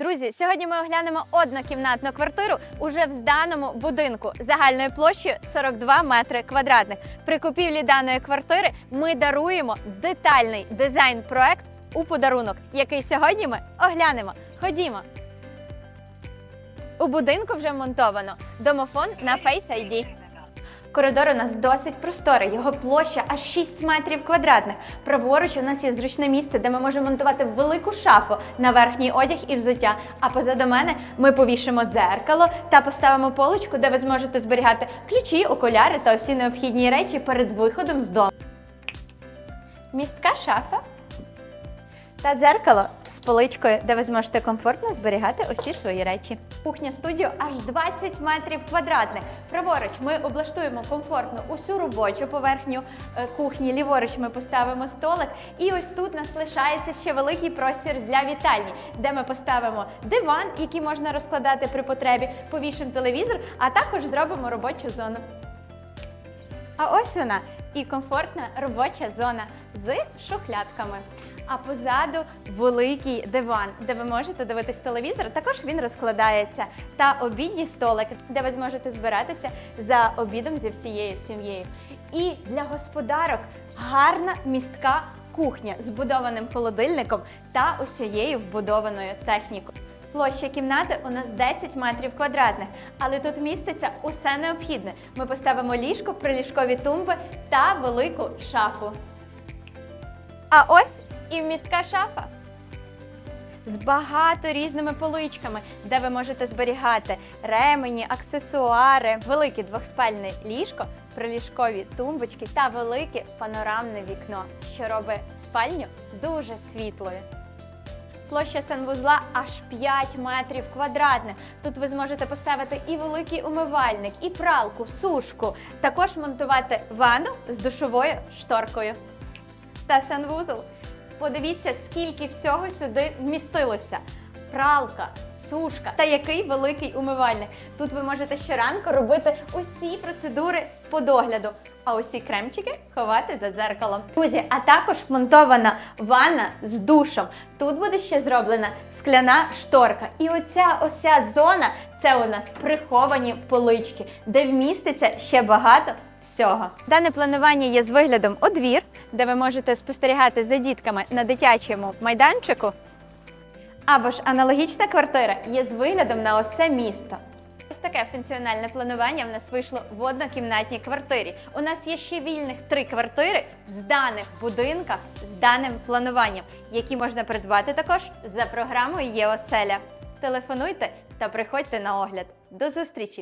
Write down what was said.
Друзі, сьогодні ми оглянемо однокімнатну квартиру уже в зданому будинку загальною площею 42 метри квадратних. При купівлі даної квартири ми даруємо детальний дизайн-проект у подарунок, який сьогодні ми оглянемо. Ходімо. У будинку вже монтовано домофон на Face ID. Коридор у нас досить просторий, його площа аж 6 метрів квадратних. Праворуч у нас є зручне місце, де ми можемо монтувати велику шафу на верхній одяг і взуття. А позаду мене ми повішимо дзеркало та поставимо поличку, де ви зможете зберігати ключі, окуляри та усі необхідні речі перед виходом з дому. Містка шафа та дзеркало з поличкою, де ви зможете комфортно зберігати усі свої речі. Кухня студію аж 20 метрів квадратних. Праворуч ми облаштуємо комфортно усю робочу поверхню е, кухні. Ліворуч ми поставимо столик. І ось тут нас лишається ще великий простір для вітальні, де ми поставимо диван, який можна розкладати при потребі, повішимо телевізор, а також зробимо робочу зону. А ось вона і комфортна робоча зона з шухлядками. А позаду великий диван, де ви можете дивитись телевізор. Також він розкладається. Та обідній столик, де ви зможете збиратися за обідом зі всією сім'єю. І для господарок гарна містка кухня з будованим холодильником та усією вбудованою технікою. Площа кімнати у нас 10 метрів квадратних, але тут міститься усе необхідне. Ми поставимо ліжко, приліжкові тумби та велику шафу. А ось і вмістка шафа. З багато різними поличками, де ви можете зберігати ремені, аксесуари, велике двохспальне ліжко, приліжкові тумбочки та велике панорамне вікно, що робить спальню дуже світлою. Площа санвузла аж 5 метрів квадратних. Тут ви зможете поставити і великий умивальник, і пралку, сушку. Також монтувати ванну з душовою шторкою. Та санвузол. Подивіться, скільки всього сюди вмістилося. Пралка, сушка та який великий умивальник. Тут ви можете щоранку робити усі процедури по догляду, а усі кремчики ховати за дзеркалом. Друзі, а також монтована ванна з душом. Тут буде ще зроблена скляна шторка. І оця ося зона це у нас приховані полички, де вміститься ще багато всього. Дане планування є з виглядом у двір, де ви можете спостерігати за дітками на дитячому майданчику. Або ж аналогічна квартира є з виглядом на усе місто. Ось таке функціональне планування в нас вийшло в однокімнатній квартирі. У нас є ще вільних три квартири в зданих будинках з даним плануванням, які можна придбати також за програмою «Є оселя». Телефонуйте та приходьте на огляд. До зустрічі!